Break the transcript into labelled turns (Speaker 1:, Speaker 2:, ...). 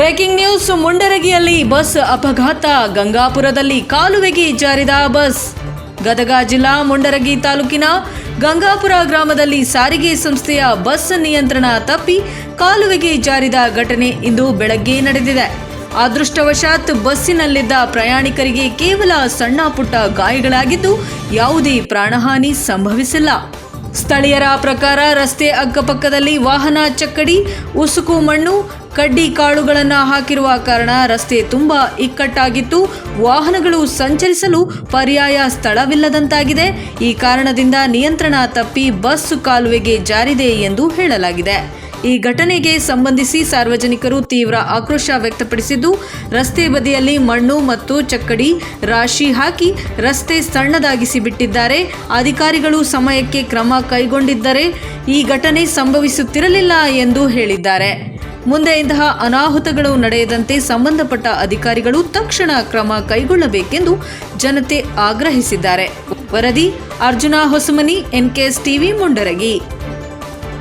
Speaker 1: Breaking news ಮುಂಡರಗಿಯಲ್ಲಿ bus ಅಪಘಾತ. ಗಂಗಾಪುರದಲ್ಲಿ ಕಾಲುವೆಗೆ ಜಾರಿದ bus. Gadag ಜಿಲ್ಲಾ ಮುಂಡರಗಿ ತಾಲೂಕಿನ ಗಂಗಾಪುರ ಗ್ರಾಮದಲ್ಲಿ ಸಾರಿಗೆ ಸಂಸ್ಥೆಯ ಬಸ್ ನಿಯಂತ್ರಣ ತಪ್ಪಿ ಕಾಲುವೆಗೆ ಜಾರಿದ ಘಟನೆ ಇಂದು ಬೆಳಗ್ಗೆ ನಡೆದಿದೆ. ಅದೃಷ್ಟವಶಾತ್ ಬಸ್ಸಿನಲ್ಲಿದ್ದ ಪ್ರಯಾಣಿಕರಿಗೆ ಕೇವಲ ಸಣ್ಣ ಪುಟ್ಟ ಗಾಯಗಳಾಗಿದ್ದು ಯಾವುದೇ ಪ್ರಾಣಹಾನಿ ಸಂಭವಿಸಿಲ್ಲ. ಸ್ಥಳೀಯರ ಪ್ರಕಾರ ರಸ್ತೆ ಅಕ್ಕಪಕ್ಕದಲ್ಲಿ ವಾಹನ ಚಕ್ಕಡಿ, ಉಸುಕು ಮಣ್ಣು, ಕಡ್ಡಿ ಕಾಳುಗಳನ್ನು ಹಾಕಿರುವ ಕಾರಣ ರಸ್ತೆ ತುಂಬ ಇಕ್ಕಟ್ಟಾಗಿತ್ತು. ವಾಹನಗಳು ಸಂಚರಿಸಲು ಪರ್ಯಾಯ ಸ್ಥಳವಿಲ್ಲದಂತಾಗಿದೆ. ಈ ಕಾರಣದಿಂದ ನಿಯಂತ್ರಣ ತಪ್ಪಿ ಬಸ್ ಕಾಲುವೆಗೆ ಜಾರಿದೆ ಎಂದು ಹೇಳಲಾಗಿದೆ. ಈ ಘಟನೆಗೆ ಸಂಬಂಧಿಸಿ ಸಾರ್ವಜನಿಕರು ತೀವ್ರ ಆಕ್ರೋಶ ವ್ಯಕ್ತಪಡಿಸಿದ್ದು, ರಸ್ತೆ ಬದಿಯಲ್ಲಿ ಮಣ್ಣು ಮತ್ತು ಚಕ್ಕಡಿ ರಾಶಿ ಹಾಕಿ ರಸ್ತೆ ಸಣ್ಣದಾಗಿಸಿ ಬಿಟ್ಟಿದ್ದಾರೆ ಅಧಿಕಾರಿಗಳು ಸಮಯಕ್ಕೆ ಕ್ರಮ ಕೈಗೊಂಡಿದ್ದರೆ ಈ ಘಟನೆ ಸಂಭವಿಸುತ್ತಿರಲಿಲ್ಲ ಎಂದು ಹೇಳಿದ್ದಾರೆ. ಮುಂದೆ ಇಂತಹ ಅನಾಹುತಗಳು ನಡೆಯದಂತೆ ಸಂಬಂಧಪಟ್ಟ ಅಧಿಕಾರಿಗಳು ತಕ್ಷಣ ಕ್ರಮ ಕೈಗೊಳ್ಳಬೇಕೆಂದು ಜನತೆ ಆಗ್ರಹಿಸಿದ್ದಾರೆ. ವರದಿ ಅರ್ಜುನ ಹೊಸಮನಿ, ಎನ್ಕೆಎಸ್ ಟಿವಿ, ಮುಂಡರಗಿ.